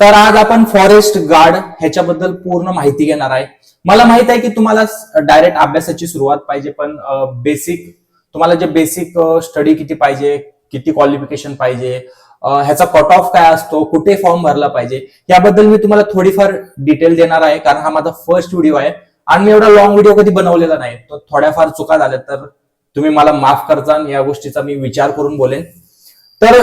तर आज आपण फॉरेस्ट गार्ड ह्याच्याबद्दल पूर्ण माहिती घेणार आहे. मला माहीत आहे की तुम्हाला डायरेक्ट अभ्यासाची सुरुवात पाहिजे पण बेसिक तुम्हाला जे बेसिक स्टडी किती पाहिजे किती क्वालिफिकेशन पाहिजे ह्याचा कट ऑफ काय असतो कुठे फॉर्म भरला पाहिजे याबद्दल मी तुम्हाला थोडीफार डिटेल देणार आहे कारण हा माझा फर्स्ट व्हिडिओ आहे आणि मी एवढा लॉंग व्हिडिओ कधी बनवलेला नाही. तर थोड्याफार चुका झाल्या तर तुम्ही मला माफ करता या गोष्टीचा मी विचार करून बोलेन. तर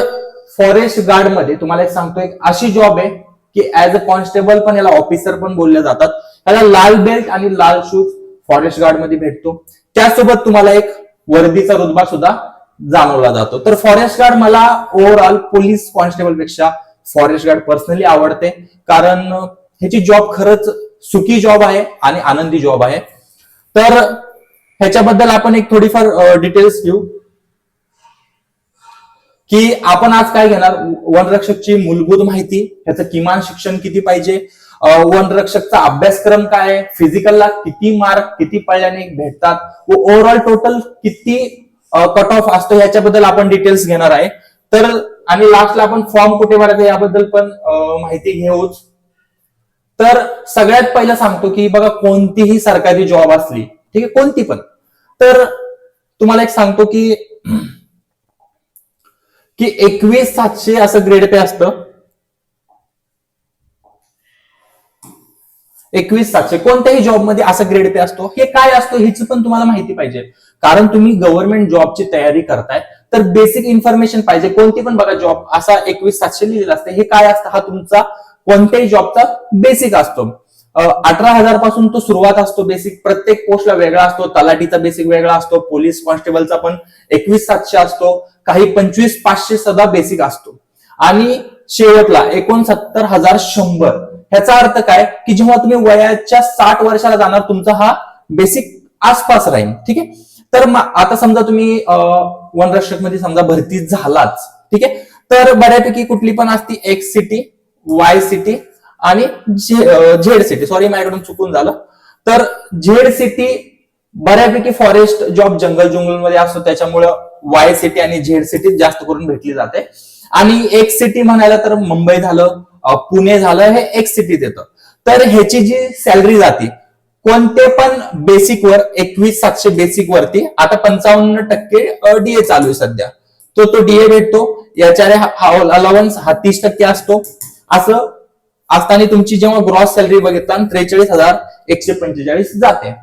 फॉरेस्ट गार्डमध्ये तुम्हाला एक सांगतो एक अशी जॉब आहे की ऍज अ कॉन्स्टेबल पण याला ऑफिसर पण बोलले जातात. याला लाल बेल्ट आणि लाल शूज फॉरेस्ट गार्डमध्ये भेटतो. त्यासोबत तुम्हाला एक वर्दीचा रुतबा सुद्धा जाणवला जातो. तर फॉरेस्ट गार्ड मला ओव्हरऑल पोलीस कॉन्स्टेबलपेक्षा फॉरेस्ट गार्ड पर्सनली आवडते. कारण ह्याची जॉब खरंच सुखी जॉब आहे आणि आनंदी जॉब आहे. तर ह्याच्याबद्दल आपण एक थोडीफार डिटेल्स घेऊ. की आपण आज काय घेणार? वनरक्षकची मूलभूत माहिती ह्याचं किमान शिक्षण किती पाहिजे? वनरक्षकचा अभ्यासक्रम काय आहे? फिजिकलला किती मार्क किती पडल्याने भेटतात? व ओव्हरऑल टोटल किती कट ऑफ असतो? ह्याच्याबद्दल आपण डिटेल्स घेणार आहे. तर आणि लास्टला आपण फॉर्म कुठे भरायचा याबद्दल पण माहिती घेऊच. तर सगळ्यात पहिलं सांगतो की बघा कोणतीही सरकारी जॉब असली ठीक आहे? कोणती पण. तर तुम्हाला एक सांगतो की की एकवीस सातशे असं ग्रेड पे असतं. एकवीस सातशे. कोणत्याही जॉबमध्ये असं ग्रेड पे असतो. हे काय असतो ह्याची पण तुम्हाला माहिती पाहिजे. कारण तुम्ही गव्हर्नमेंट जॉबची तयारी करताय तर बेसिक इन्फॉर्मेशन पाहिजे. कोणती पण बघा जॉब असा एकवीस सातशे लिहिलेला असतं. हे काय असतं? हा तुमचा कोणत्याही जॉबचा बेसिक असतो. अठरा हजारपासून तो सुरुवात असतो बेसिक प्रत्येक पोस्टला वेगळा असतो. तलाठीचा बेसिक वेगळा असतो. पोलीस कॉन्स्टेबलचा पण एकवीस सातशे असतो. काही पंचवीस पाचशे सदा बेसिक असतो. आणि शेवटला एकोणसत्तर हजार शंभर. ह्याचा अर्थ काय? की जेव्हा तुम्ही वयाच्या साठ वर्षाला जाणार तुमचा हा बेसिक आसपास राहील. ठीक आहे? तर आता समजा तुम्ही वनरक्षकमध्ये समजा भरती झालाच. ठीक आहे? तर बऱ्यापैकी कुठली पण असती एक्स सिटी वाय सिटी आणि झेड सिटी सॉरी माझ्याकडून चुकून झालं. तर झेड सिटी बऱ्यापैकी फॉरेस्ट जॉब जंगल जंगलमध्ये असतो त्याच्यामुळं वाय सिटी आणि झेड सिटी जास्त करून भेटली जाते. आणि एक सिटी म्हणायला तर मुंबई झालं पुणे झालं हे एक्स सिटीत येतं. तर ह्याची जी सॅलरी जाते कोणते पण बेसिक वर एकवीस सातशे बेसिक वरती आता पंचावन्न टक्के डीए चालू आहे सध्या. तो तो डीए भेटतो. याच्या अलावन्स हा तीस टक्के असतो. असं असताना तुमची जेव्हा ग्रॉस सॅलरी बघितला त्रेचाळीस हजार एकशे पंचेचाळीस जाते.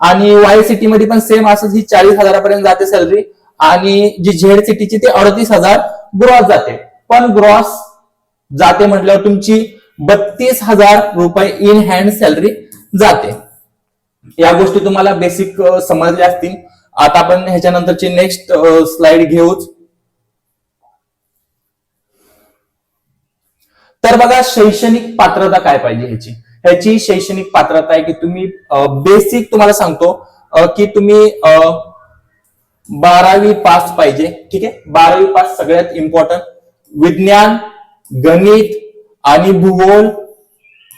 आणि वाय सिटी मध्ये पण सेम असंच ही चाळीस हजारापर्यंत जाते सॅलरी आणि जी झेड सिटीची ती अडतीस हजार ग्रॉस जाते. पण ग्रॉस जाते म्हटल्यावर तुमची बत्तीस हजार रुपये इन हँड सॅलरी जाते. या गोष्टी तुम्हाला बेसिक समजल्या असतील. आता आपण ह्याच्यानंतरची नेक्स्ट स्लाइड घेऊच. तर बघा शैक्षणिक पात्रता काय पाहिजे ह्याची? ह्याची शैक्षणिक पात्रता आहे की तुम्ही बेसिक तुम्हाला सांगतो की तुम्ही अं, बारावी पास पाहिजे. ठीक आहे? बारावी पास सगळ्यात इम्पॉर्टंट विज्ञान गणित आणि भूगोल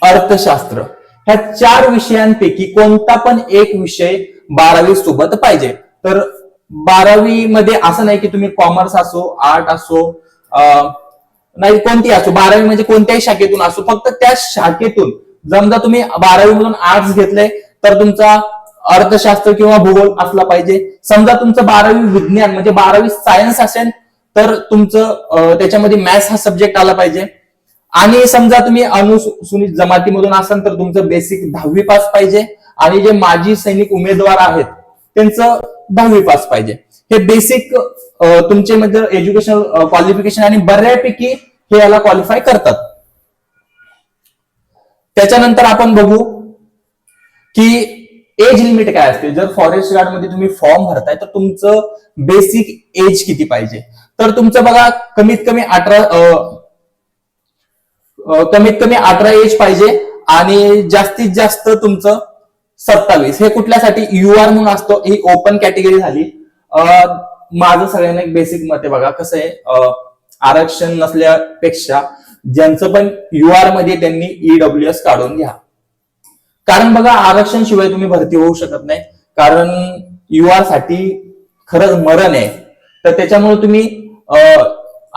अर्थशास्त्र. ह्या चार विषयांपैकी कोणता पण एक विषय बारावी सोबत पाहिजे. तर बारावी मध्ये असं नाही की तुम्ही कॉमर्स असो आर्ट असो अं, नाही कोणती असो. बारावी म्हणजे कोणत्याही शाखेतून असो. फक्त त्या शाखेतून. समजा तुम्ही बारावी मधून आर्ट्स घेतले तर तुमचा अर्थशास्त्र किंवा भूगोल असला पाहिजे. समजा तुमचं बारावी विज्ञान म्हणजे बारावी सायन्स असेल तर तुमचं त्याच्यामध्ये मॅथ्स हा सब्जेक्ट आला पाहिजे. आणि समजा तुम्ही अनुसूचित जमातीमधून असाल तर तुमचं बेसिक दहावी पास पाहिजे. आणि जे माजी सैनिक उमेदवार आहेत त्यांचं दहावी पास पाहिजे. हे बेसिक तुमचे म्हणजे एज्युकेशन क्वालिफिकेशन आणि बऱ्यापैकी हे याला क्वालिफाय करतात. त्याच्यानंतर आपण बघू की एज लिमिट काय असते? जर फॉरेस्ट गार्डमध्ये तुम्ही फॉर्म भरताय तर तुमचं बेसिक एज किती पाहिजे? तर तुमचं बघा कमीत कमी अठरा कमीत कमी अठरा एज पाहिजे आणि जास्तीत जास्त तुमचं सत्तावीस. हे कुठल्यासाठी? यू आर म्हणून असतो. ही ओपन कॅटेगरी झाली. माझं सगळ्यांना एक बेसिक मत आहे बघा. कसं आहे? आरक्षण नसल्यापेक्षा ज्यांचं पण यू आरमध्ये त्यांनी ईडब्ल्यू एस काढून घ्या. कारण बघा आरक्षण शिवाय तुम्ही भरती होऊ शकत नाही कारण यू साठी खरंच मरण आहे. तर त्याच्यामुळे तुम्ही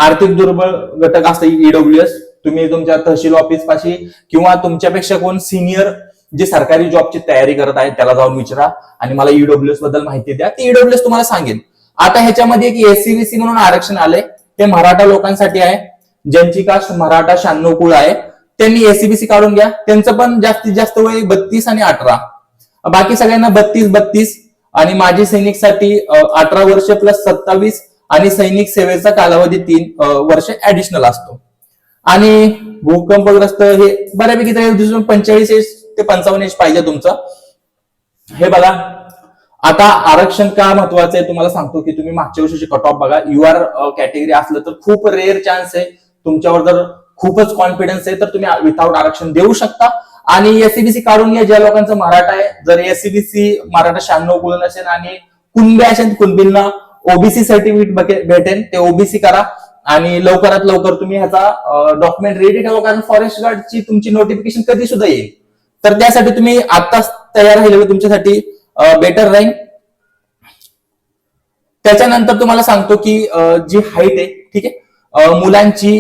आर्थिक दुर्बळ घटक असतं ईडब्ल्यू एस तुम्ही तुमच्या तहसील ऑफिस पाशी किंवा तुमच्यापेक्षा कोण सिनियर जे सरकारी जॉबची तयारी करत आहे त्याला जाऊन विचारा आणि मला ईडब्ल्यूएसबद्दल माहिती द्या. ती ईडब्ल्यूएस तुम्हाला सांगेन आता ह्याच्यामध्ये एक एससीबीसी म्हणून आरक्षण आलंय. ते मराठा लोकांसाठी आहे. ज्यांची कास्ट मराठा शहाण्णव कुळ आहे. त्यांनी एसीबीसी काढून घ्या. त्यांचं पण जास्तीत जास्त वय बत्तीस आणि अठरा. बाकी सगळ्यांना बत्तीस बत्तीस आणि माजी सैनिकसाठी अठरा वर्ष प्लस सत्तावीस आणि सैनिक सेवेचा कालावधी तीन वर्ष ऍडिशनल असतो. आणि भूकंपग्रस्त हे बऱ्यापैकी पंचेचाळीस एज ते पंचावन्न एज पाहिजे तुमचं. हे बघा. आता आरक्षण का महत्वाचं आहे तुम्हाला सांगतो की तुम्ही मागच्या वर्षीचे कट ऑफ बघा. यू आर कॅटेगरी असलं तर खूप रेअर चान्स आहे. तुमच्यावर जर खूपच कॉन्फिडन्स आहे तर तुम्ही विथआउट आरक्षण देऊ शकता. आणि एससीबीसी काढून घ्या ज्या लोकांचं मराठा आहे. जर एससीबीसी मराठा शहाण्णव कुळ असेल आणि कुणबे असेल कुणबींना ओबीसी सर्टिफिकेट भेटेल ते ओबीसी करा. आणि लवकरात लवकर तुम्ही ह्याचा डॉक्युमेंट रेडी ठेवा कारण फॉरेस्ट गार्डची तुमची नोटिफिकेशन कधी सुद्धा येईल. तर त्यासाठी तुम्ही आताच तयार राहिलेलं तुमच्यासाठी बेटर राहील त्याच्यानंतर तुम्हाला सांगतो की जी हाईट आहे ठीक आहे मुलांची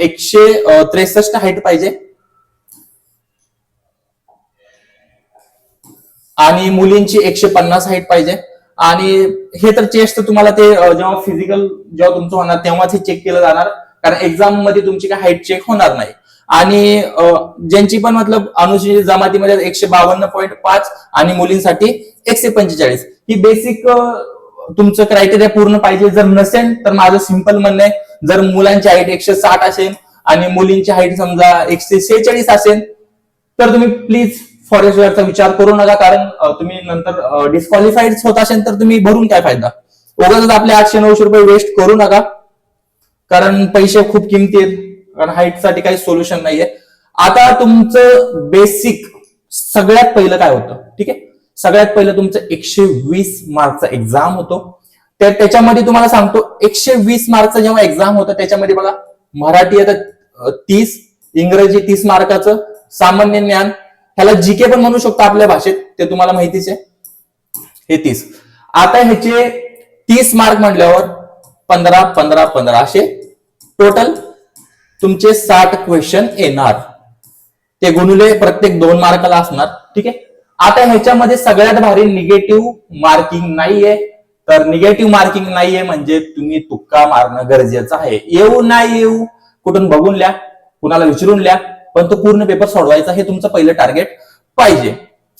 एकशे त्रेसष्ट हाईट पाहिजे. आणि मुलींची एकशे पन्नास हाईट पाहिजे. आणि हे तर चेस्ट तुम्हाला ते जेव्हा फिजिकल जेव्हा तुमचं होणार तेव्हाच हे चेक केलं जाणार. कारण एक्झाममध्ये तुमची काय हाईट चेक होणार नाही. आणि ज्यांची पण मतलब अनुसूचित जमातीमध्ये एकशे बावन्न पॉईंट पाच आणि मुलींसाठी एकशे पंचेचाळीस. ही बेसिक तुमचं क्रायटेरिया पूर्ण पाहिजे जर नसेल तर माझं सिंपल म्हणणं आहे जर मुलांची हाईट एकशे साठ असेल आणि मुलींची हाईट समजा एकशे सेहेचाळीस असेल तर तुम्ही प्लीज फॉरेस्ट वेअरचा विचार करू नका कारण तुम्ही नंतर डिस्क्वालिफाईड होत असेल तर तुम्ही भरून काय फायदा? उगाच आपले आठशे नऊशे रुपये वेस्ट करू नका कारण पैसे खूप किमती आहेत कारण हाईटसाठी काही सोल्युशन नाहीये. आता तुमचं बेसिक सगळ्यात पहिलं काय होतं? ठीक आहे? सगळ्यात पहिलं तुमचं एकशे वीस मार्कचा एक्झाम होतो. तर त्याच्यामध्ये तुम्हाला सांगतो एकशे वीस मार्कचा जेव्हा एक्झाम होतं त्याच्यामध्ये बघा मराठी आता तीस इंग्रजी तीस मार्काचं सामान्य ज्ञान. ह्याला जीके पण म्हणू शकतो आपल्या भाषेत ते तुम्हाला माहितीच आहे. हे तीस. आता ह्याचे तीस मार्क म्हटल्यावर पंधरा पंधरा पंधरा असे टोटल तुमचे साठ क्वेश्चन येणार. ते गुणुले प्रत्येक दोन मार्काला असणार ठीक आहे? आता ह्याच्यामध्ये सगळ्यात भारी निगेटिव्ह मार्किंग नाहीये. तर निगेटिव्ह मार्किंग नाहीये म्हणजे तुम्ही तुक्का मारणं गरजेचं आहे. येऊ नाही येऊ कुठून बघून लिहा कुणाला विचारून लिहा पण तो पूर्ण पेपर सोडवायचा हे तुमचं पहिलं टार्गेट पाहिजे.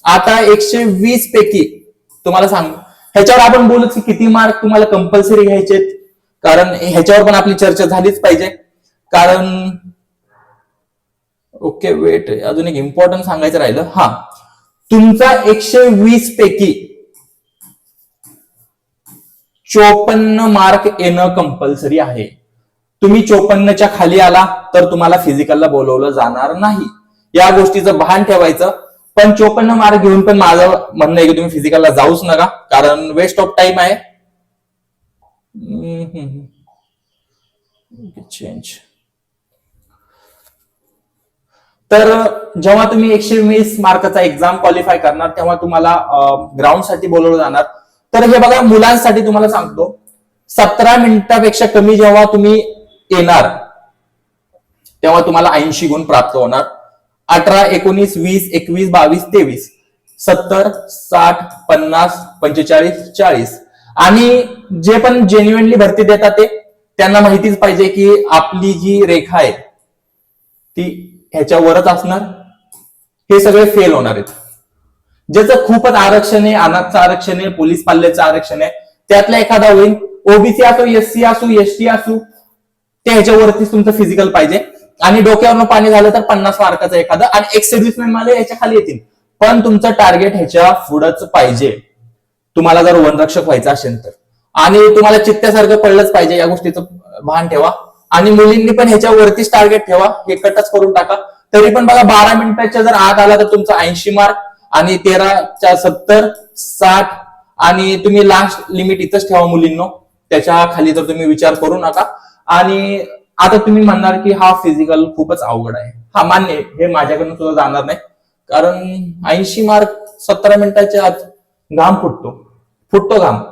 आता एकशे वीस पैकी तुम्हाला सांग ह्याच्यावर आपण बोलू की किती मार्क तुम्हाला कंपल्सरी घ्यायचे कारण ह्याच्यावर पण आपली चर्चा झालीच पाहिजे. कारण ओके वेट अजून एक इम्पॉर्टंट सांगायचं राहिलं. हा. तुमचा एकशे वीस पैकी चोपन्न मार्क येणं कंपल्सरी आहे. तुम्ही चोपन्नच्या खाली आला तर तुम्हाला फिजिकलला बोलवलं जाणार नाही. या गोष्टीचं भान ठेवायचं. पण चोपन्न मार्क घेऊन पण माझं म्हणणं आहे की तुम्ही फिजिकलला जाऊच नका कारण वेस्ट ऑफ टाइम आहे. चेंज तर जेव्हा तुम्ही एकशे वीस मार्काचा एक्झाम क्वालिफाय करणार तेव्हा तुम्हाला ग्राउंडसाठी बोलवलं जाणार. तर हे बघा मुलांसाठी तुम्हाला सांगतो. सतरा मिनिटापेक्षा कमी जेव्हा तुम्ही येणार तेव्हा तुम्हाला ऐंशी गुण प्राप्त होणार. अठरा एकोणीस वीस एकवीस बावीस तेवीस सत्तर साठ पन्नास पंचेचाळीस चाळीस. आणि जे पण जेन्युअनली भरती देतात ते त्यांना माहितीच पाहिजे की आपली जी रेखा आहे ती ह्याच्यावरच असणार? हे सगळे फेल होणार आहेत. ज्याचं खूपच आरक्षण आहे अनाथचं आरक्षण आहे पोलीस पाल्याचं आरक्षण आहे त्यातला एखादा होईल. ओबीसी असो एससी असू एसटी असू ते ह्याच्यावरतीच तुमचं फिजिकल पाहिजे. आणि डोक्यावरनं पाणी झालं तर पन्नास मार्काचं एखादं. आणि एक सर्व्हिसमॅन मला याच्या खाली येतील. पण तुमचं टार्गेट ह्याच्या पुढंच पाहिजे. तुम्हाला जर वनरक्षक व्हायचं असेल तर. आणि तुम्हाला चित्त्यासारखं पडलंच पाहिजे या गोष्टीचं भान ठेवा. आणि मुलींनी पण ह्याच्यावरतीच टार्गेट ठेवा. हे कटच करून टाका. तरी पण बघा बारा मिनिटाच्या जर आत आला तर तुमचा ऐंशी मार्क आणि तेराच्या सत्तर साठ आणि तुम्ही लास्ट लिमिट इथंच ठेवा मुलींनो. त्याच्याखाली तर तुम्ही विचार करू नका. आणि आता तुम्ही म्हणणार की हा फिजिकल खूपच अवघड आहे. हा मान्य आहे. हे माझ्याकडून सुद्धा जाणार नाही. कारण ऐंशी मार्क सतरा मिनिटाच्या आत घाम फुटतो. फुटतो घाम.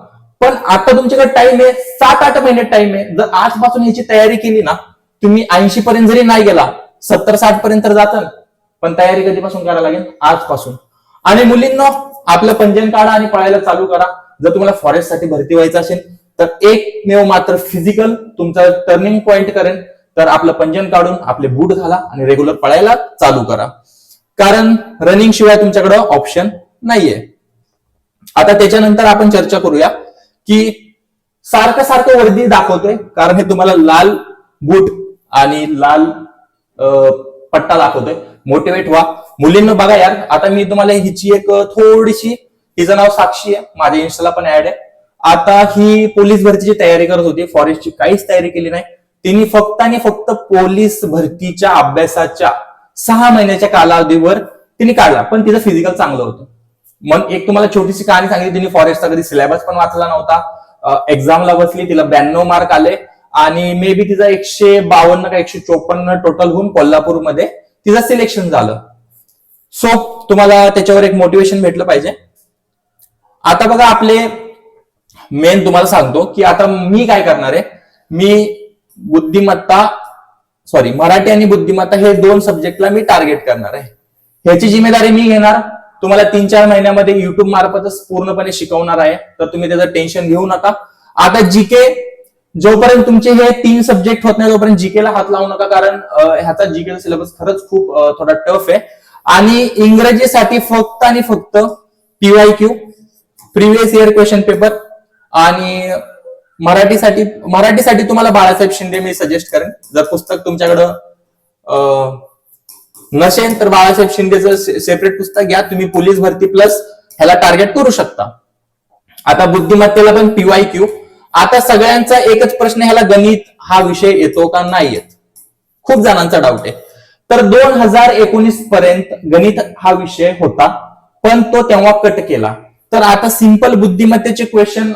पण आता तुमच्याकडे टाइम आहे सात आठ महिने टाइम आहे. जर आजपासून ह्याची तयारी केली ना तुम्ही ऐंशी पर्यंत जरी नाही गेला सत्तर साठ पर्यंत जातं. पण तयारी कधीपासून करायला लागेल? आजपासून. आणि मुलींना आपलं पंजन काढा आणि पळायला चालू करा. जर तुम्हाला फॉरेस्टसाठी भरती व्हायचं असेल तर एकमेव मात्र फिजिकल तुमचा टर्निंग पॉइंट करेन तर आपलं पंजन काढून आपले बूट घाला आणि रेग्युलर पळायला चालू करा. कारण रनिंग शिवाय तुमच्याकडे ऑप्शन नाहीये. आता त्याच्यानंतर आपण चर्चा करूया. की सारखं सारखं वर्दी दाखवतोय. कारण हे तुम्हाला लाल बूट आणि लाल पट्टा दाखवतोय. मोटिवेट व्हा. मुलींना बघा यार आता मी तुम्हाला हिची एक थोडीशी तिचं नाव साक्षी आहे. माझ्या इन्स्टाला पण ऍड आहे. आता ही पोलीस भरतीची तयारी करत होती. फॉरेस्टची काहीच तयारी केली नाही. तिने फक्त आणि फक्त पोलीस भरतीच्या अभ्यासाच्या सहा महिन्याच्या कालावधीवर तिने काढला. पण तिचं फिजिकल चांगलं होतं. मग एक तुम्हाला छोटीशी कहाणी सांगितली तिने फॉरेस्टचा कधी सिलेबस पण वाचला नव्हता. एक्झामला बसली तिला ब्याण्णव मार्क आले. आणि मे बी तिचा एकशे बावन्न का एकशे चोपन्न टोटल होऊन कोल्हापूरमध्ये तिचं सिलेक्शन झालं. सो तुम्हाला त्याच्यावर एक मोटिवेशन भेटलं पाहिजे. आता बघा आपले मेन तुम्हाला सांगतो की आता मी काय करणार आहे? मी बुद्धिमत्ता सॉरी मराठी आणि बुद्धिमत्ता हे दोन सब्जेक्टला मी टार्गेट करणार आहे. ह्याची जिम्मेदारी मी घेणार तुम्हाला तीन चार महिन्यामध्ये युट्यूब मार्फतच पूर्णपणे शिकवणार आहे. तर तुम्ही त्याचं टेन्शन घेऊ नका. आता जीके जोपर्यंत तुमचे हे तीन सब्जेक्ट होत नाही तोपर्यंत जीके ला हात लावू नका कारण ह्याचा जीके सिलेबस खरंच खूप थोडा टफ आहे. आणि इंग्रजीसाठी फक्त आणि फक्त PY Q previous year question paper आणि मराठीसाठी मराठीसाठी तुम्हाला बाळासाहेब शिंदे मी सजेस्ट करेन. जर पुस्तक तुमच्याकडं नसेल तर बाळासाहेब शिंदेचं सेपरेट पुस्तक घ्या. तुम्ही पोलीस भरती प्लस ह्याला टार्गेट करू शकता. आता बुद्धिमत्तेला पण पीवाय क्यू आता सगळ्यांचा एकच प्रश्न ह्याला गणित हा विषय येतो का नाही येत खूप जणांचा डाऊट आहे. तर दोन हजार एकोणीस पर्यंत गणित हा विषय होता पण तो तेव्हा कट केला. तर आता सिंपल बुद्धिमत्तेचे क्वेश्चन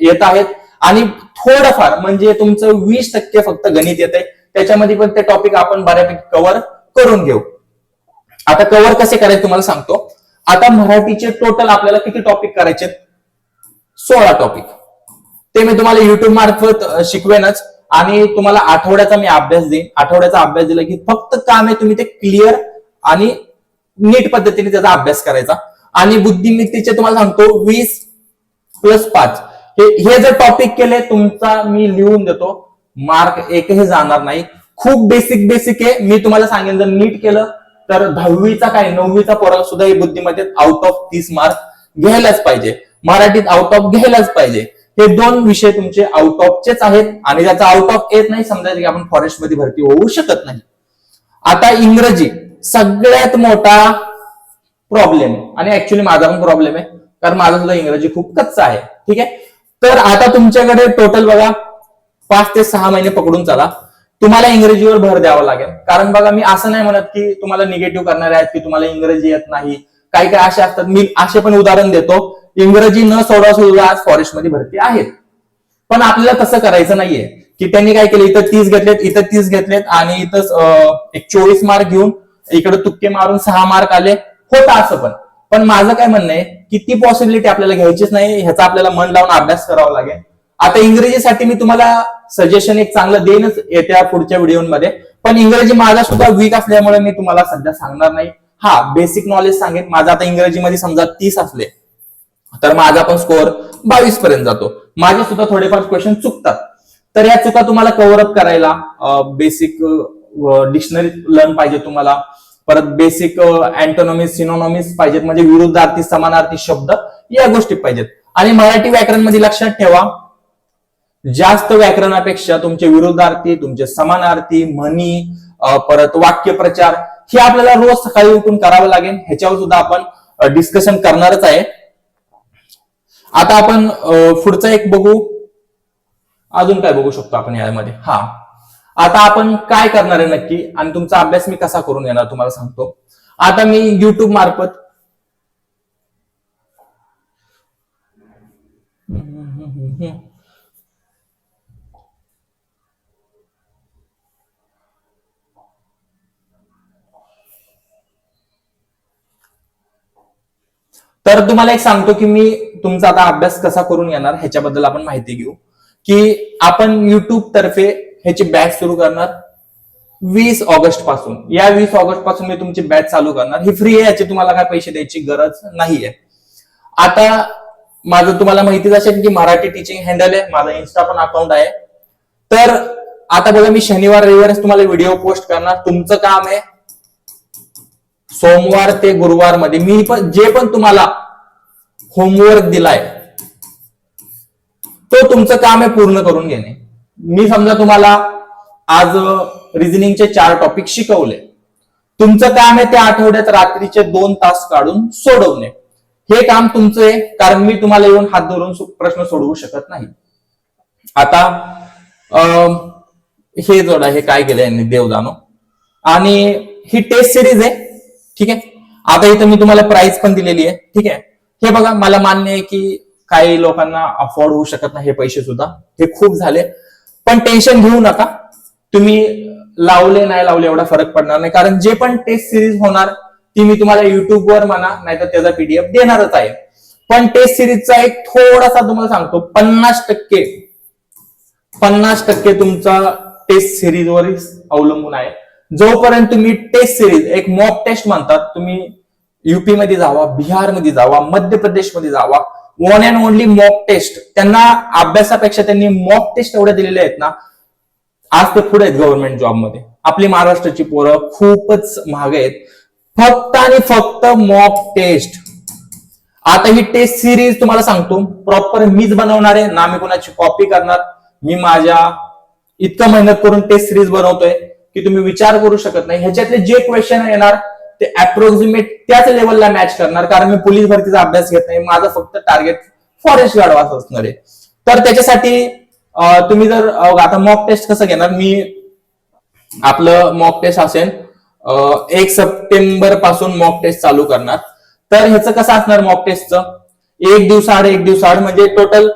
येत आहेत. आणि थोडंफार म्हणजे तुमचं वीस टक्के फक्त गणित येत आहे त्याच्यामध्ये पण ते टॉपिक आपण बऱ्यापैकी कव्हर करून घेऊ. आता कव्हर कसे करायचे तुम्हाला सांगतो. आता मराठीचे टोटल आपल्याला किती टॉपिक करायचे सोळा टॉपिक ते मी तुम्हाला युट्यूब मार्फत शिकवेनच. आणि तुम्हाला आठवड्याचा मी अभ्यास देईन. आठवड्याचा अभ्यास दिला की फक्त काम आहे तुम्ही ते क्लिअर आणि नीट पद्धतीने त्याचा अभ्यास करायचा. आणि बुद्धिमित्तीचे तुम्हाला सांगतो वीस प्लस पाच. हे हे जर टॉपिक केले तुमचा मी लिहून देतो. मार्क एकही जाणार नाही. खूप बेसिक बेसिक आहे. मी तुम्हाला सांगेन जर नीट केलं तर दहावीचा काय नववीचा पोरा सुद्धा ही बुद्धिमत्तेत आउट ऑफ तीस मार्क घ्यायलाच पाहिजे. मराठीत आउट ऑफ घ्यायलाच पाहिजे. हे दोन विषय तुमचे आउट ऑफचेच आहेत आणि त्याचा आउट ऑफ येत नाही. समजायचं की आपण फॉरेस्टमध्ये भरती होऊ शकत नाही. आता इंग्रजी सगळ्यात मोठा प्रॉब्लेम आणि ऍक्च्युली माझा पण प्रॉब्लेम आहे कारण माझा सुद्धा इंग्रजी खूप कच्चा आहे. ठीक आहे? तर आता तुमच्याकडे टोटल बघा पाच ते सहा महिने पकडून चला. तुम्हाला इंग्रजीवर भर द्यावा लागेल. कारण बघा मी असं नाही म्हणत की तुम्हाला निगेटिव्ह करणारे आहेत की तुम्हाला इंग्रजी येत नाही. काही काही असे असतात. मी असे पण उदाहरण देतो. इंग्रजी न सोडा सुद्धा आज फॉरेस्टमध्ये भरती आहेत. पण आपल्याला तसं करायचं नाहीये. की त्यांनी काय केलं? इथं तीस घेतलेत इथं तीस घेतलेत आणि इथं एक चोवीस मार्क घेऊन इकडे तुक्के मारून सहा मार्क आले. होतं असं पण. पण माझं काय म्हणणं आहे की ती पॉसिबिलिटी आपल्याला घ्यायचीच नाही. ह्याचा आपल्याला मन लावून अभ्यास करावा लागेल. आता इंग्रजीसाठी मी तुम्हाला सजेशन एक चांगलं देईनच येत्या पुढच्या व्हिडिओमध्ये. पण इंग्रजी माझा सुद्धा वीक असल्यामुळे मी तुम्हाला सध्या सांगणार नाही. हा बेसिक नॉलेज सांगेन. माझं आता इंग्रजीमध्ये समजा तीस असले तर माझा पण स्कोअर बावीस पर्यंत जातो. माझे सुद्धा थोडेफार क्वेश्चन चुकतात. तर या चुका तुम्हाला कव्हर अप करायला बेसिक डिक्शनरी लर्न पाहिजे तुम्हाला. परत बेसिक अँटोनॉमिस सिनोनॉमिस पाहिजेत. म्हणजे विरुद्धार्थी समानार्थी शब्द या गोष्टी पाहिजेत. आणि मराठी व्याकरणमध्ये लक्षात ठेवा जास्त व्याकरणापेक्षा तुमचे विरोधार्थी तुमचे समानार्थी म्हणी परत वाक्यप्रचार हे आपल्याला रोज सकाळी उठून करावं लागेल. ह्याच्यावर सुद्धा आपण डिस्कशन करणारच आहे. आता आपण पुढचा पुढचं एक बघू. अजून काय बघू शकतो आपण यामध्ये? हा. आता आपण काय करणार आहे नक्की? आणि तुमचा अभ्यास मी कसा करून येणार तुम्हाला सांगतो. आता मी युट्यूब मार्फत तर तुम्हाला एक सांगतो की मी तुमचा आता अभ्यास कसा करून येणार ह्याच्याबद्दल आपण माहिती घेऊ. की आपण युट्यूब तर्फे ह्याची बॅच सुरू करणार वीस ऑगस्टपासून. या वीस ऑगस्टपासून मी तुमची बॅच चालू करणार. ही फ्री आहे याची तुम्हाला काय पैसे द्यायची गरज नाहीये. आता माझं तुम्हाला माहितीच असेल की मराठी टीचिंग हँडल आहे माझा इन्स्टा पण अकाउंट आहे. तर आता बघा मी शनिवार रविवारच तुम्हाला व्हिडिओ पोस्ट करणार. तुमचं काम आहे सोमवार ते गुरुवारमध्ये मी पण जे पण तुम्हाला होमवर्क दिलाय तो तुमचं काम आहे पूर्ण करून घेणे. मी समजा तुम्हाला आज रिझनिंगचे चार टॉपिक शिकवले. तुमचं काम आहे त्या आठवड्यात रात्रीचे दोन तास काढून सोडवणे. हे काम तुमचं आहे कारण मी तुम्हाला येऊन हात धरून प्रश्न सोडवू शकत नाही. आता अं, हे जोडा हे काय केलं यांनी? देव आणि ही टेस्ट सिरीज आहे. ठीक आहे? आता इथं मी तुम्हाला प्राइस पण दिलेली आहे. ठीक आहे? हे बघा मला मान्य आहे की काही लोकांना अफोर्ड होऊ शकत नाही हे पैसे सुद्धा. हे खूप झाले. पण टेन्शन घेऊ नका. तुम्ही लावले नाही लावले एवढा फरक पडणार नाही. कारण जे पण टेस्ट सिरीज होणार ती मी तुम्हाला युट्यूबवर म्हणा नाहीतर त्याचा पीडीएफ देणारच आहे. पण टेस्ट सिरीजचा एक थोडासा तुम्हाला सांगतो पन्नास टक्के. पन्नास टक्के तुमचा टेस्ट सिरीजवर अवलंबून आहे. जोपर्यंत तुम्ही टेस्ट सिरीज एक मॉक टेस्ट म्हणतात तुम्ही युपी मध्ये जावा बिहारमध्ये जावा मध्य प्रदेशमध्ये जावा one and only mock test त्यांना अभ्यासापेक्षा त्यांनी मॉक टेस्ट एवढ्या दिलेल्या आहेत ना आज ते पुढे आहेत गव्हर्नमेंट जॉबमध्ये आपली महाराष्ट्राची पोरं खूपच महाग आहेत. फक्त आणि फक्त मॉक टेस्ट आता ही टेस्ट सिरीज तुम्हाला सांगतो प्रॉपर मीच बनवणार आहे ना मी कोणाची कॉपी करणार मी माझ्या इतकं मेहनत करून टेस्ट सिरीज बनवतोय. की तुम्ही विचार करू शकत नाही. ह्याच्यातले जे क्वेश्चन येणार ते अप्रोक्सिमेट त्याच लेवलला मॅच करणार. कारण मी पोलीस भरतीचा अभ्यास घेत नाही. माझं फक्त टार्गेट फॉरेस्ट गार्ड वाच असणार आहे. तर त्याच्यासाठी तुम्ही जर आता मॉक टेस्ट कसं घेणार? मी आपलं मॉक टेस्ट असेल एक सप्टेंबरपासून मॉक टेस्ट चालू करणार. तर ह्याचं कसं असणार मॉक टेस्टचं एक दिवसाआड एक दिवसाआड म्हणजे टोटल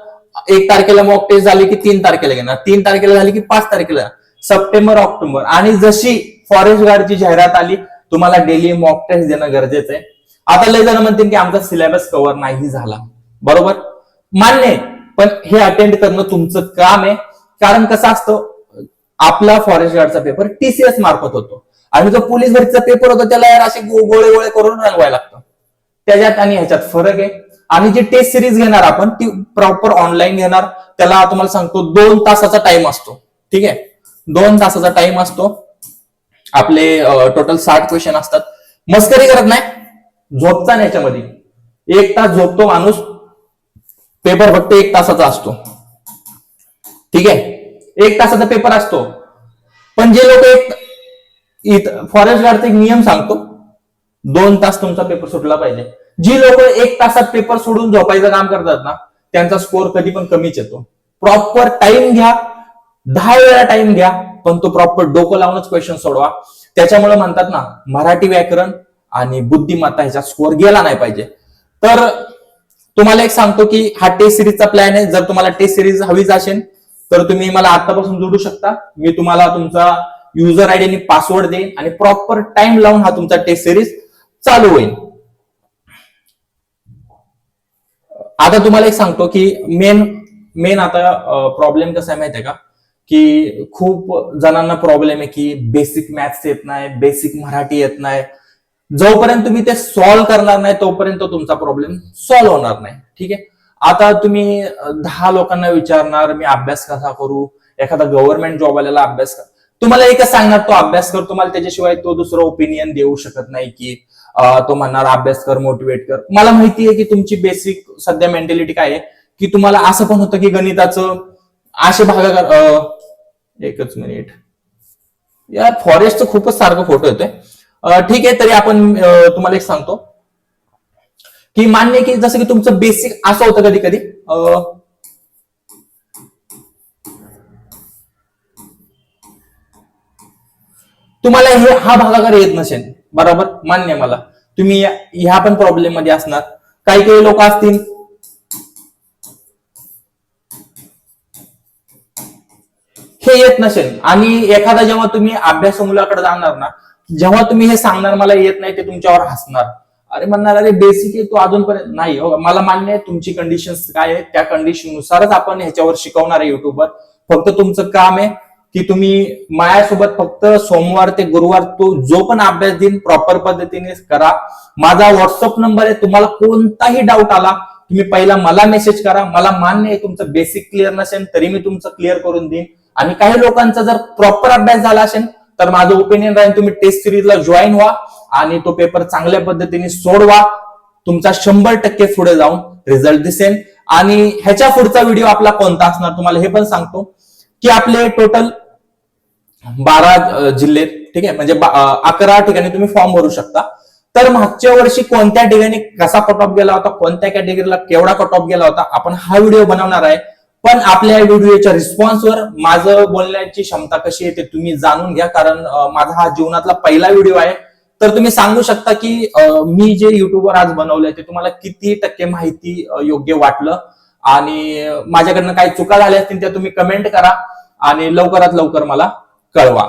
एक तारखेला मॉक टेस्ट झाली की तीन तारखेला घेणार. तीन तारखेला झाली की पाच तारखेला सप्टेंबर ऑक्टोबर. आणि जशी फॉरेस्ट गार्डची जाहिरात आली तुम्हाला डेली मॉक टेस्ट देणं गरजेचं आहे. आता लय जण म्हणतील की आमचा सिलेबस कव्हर नाही झाला. बरोबर? मान्य आहे. पण हे अटेंड करणं तुमचं काम आहे. कारण कसं असतं आपला फॉरेस्ट गार्डचा पेपर टीसीएस मार्फत होतो. आणि जो पोलीस भरतीचा पेपर होतो त्याला यार असे गो- गोळे गोळे करून रंगवायला लागतं. त्याच्यात आणि ह्याच्यात फरक आहे. आणि जी टेस्ट सिरीज घेणार आपण ती प्रॉपर ऑनलाईन घेणार. त्याला तुम्हाला सांगतो दोन तासाचा टाइम असतो. ठीक आहे? दोन तासाचा टाइम असतो. आपले टोटल साठ क्वेश्चन असतात. मस्करी करत नाही. झोपता नाही याच्यामध्ये. एक तास झोपतो माणूस. पेपर फक्त एक तासाचा असतो. ठीक आहे? एक तासाचा पेपर असतो. पण जे लोक एक फॉरेस्ट गार्डचा एक नियम सांगतो. दोन तास तुमचा पेपर सुटला पाहिजे. जी लोक एक तासात पेपर सोडून झोपायचं काम करतात ना त्यांचा स्कोर कधी पण कमीच येतो. प्रॉपर टाइम घ्या. दहा वेळा टाइम घ्या पण तो प्रॉपर डोकं लावूनच क्वेश्चन सोडवा. त्याच्यामुळे म्हणतात ना मराठी व्याकरण आणि बुद्धिमत्ता ह्याचा स्कोर गेला नाही पाहिजे. तर तुम्हाला एक सांगतो की हा टेस्ट सिरीजचा प्लॅन आहे. जर तुम्हाला टेस्ट सिरीज हवीच असेल तर तुम्ही मला आतापासून जोडू शकता. मी तुम्हाला तुमचा युजर आयडी आणि पासवर्ड देईन आणि प्रॉपर टाइम लावून हा तुमचा टेस्ट सिरीज चालू होईल. आता तुम्हाला एक सांगतो की मेन मेन आता प्रॉब्लेम कसा आहे माहितीये का? की खूप जणांना प्रॉब्लेम आहे की बेसिक मॅथ्स येत नाही बेसिक मराठी येत नाही. जोपर्यंत तुम्ही ते सॉल्व्ह करणार नाही तोपर्यंत तुमचा प्रॉब्लेम सॉल्व्ह होणार नाही. ठीक आहे? आता तुम्ही दहा लोकांना विचारणार मी अभ्यास कसा करू? एखादा गव्हर्नमेंट जॉब आलेला अभ्यास कर. तुम्हाला एकच सांगणार तो अभ्यास कर. तुम्हाला त्याच्याशिवाय तो दुसरं ओपिनियन देऊ शकत नाही की तो म्हणणार अभ्यास कर मोटिवेट कर. मला माहिती आहे की तुमची बेसिक सध्या मेंटॅलिटी काय आहे? की तुम्हाला असं पण होतं की गणिताचं असे भागाकार एकच मिनिट. या फॉरेस्टचं खूपच सारखं फोटो येतोय. ठीक आहे तरी आपण तुम्हाला एक सांगतो. की मान्य आहे की जसं की तुमचं बेसिक असं होतं कधी कधी. तुम्हाला हे हा भागाकार येत नसेल. बरोबर? मान्य आहे मला. तुम्ही ह्या पण प्रॉब्लेममध्ये असणार. काही काही लोक असतील. येत नसेल आणि एखादा जेव्हा तुम्ही अभ्यास मुलाकडे जाणार ना जेव्हा तुम्ही हे सांगणार मला येत नाही ते तुमच्यावर हसणार. अरे म्हणणार अरे बेसिक आहे तू अजूनपर्यंत नाही हो मला मान्य आहे तुमची कंडिशन काय आहे त्या कंडिशन नुसारच आपण ह्याच्यावर शिकवणार आहे युट्यूबवर फक्त तुमचं काम आहे की तुम्ही माझ्यासोबत फक्त सोमवार ते गुरुवार तो जो पण अभ्यास देईन प्रॉपर पद्धतीने करा. माझा व्हॉट्सअप नंबर आहे तुम्हाला कोणताही डाऊट आला तुम्ही पहिला मला मेसेज करा. मला मान्य आहे तुमचं बेसिक क्लिअर नसेल तरी मी तुमचं क्लिअर करून देईन. आणि काही लोकांचा जर प्रॉपर अभ्यास झाला असेल तर माझं ओपिनियन राहील तुम्ही टेस्ट सिरीजला जॉईन व्हा आणि तो पेपर चांगल्या पद्धतीने सोडवा. तुमचा शंभर टक्के पुढे जाऊन रिझल्ट दिसेल. आणि ह्याच्या पुढचा व्हिडिओ आपला कोणता असणार तुम्हाला हे पण सांगतो. की आपले टोटल बारा जिल्हे ठीक आहे? म्हणजे अकरा ठिकाणी तुम्ही फॉर्म भरू शकता. तर मागच्या वर्षी कोणत्या ठिकाणी कसा कट ऑफ गेला होता कोणत्या कॅटेगरीला केवढा कट ऑफ गेला होता आपण हा व्हिडिओ बनवणार आहे. पण आपल्या व्हिडिओच्या रिस्पॉन्सवर माझं बोलण्याची क्षमता कशी आहे ते तुम्ही जाणून घ्या कारण माझा हा जीवनातला पहिला व्हिडिओ आहे. तर तुम्ही सांगू शकता की मी जे युट्यूबवर आज बनवलंय ते तुम्हाला किती टक्के माहिती योग्य वाटलं. आणि माझ्याकडनं काही चुका झाल्या असतील त्या तुम्ही कमेंट करा आणि लवकरात लवकर मला कळवा.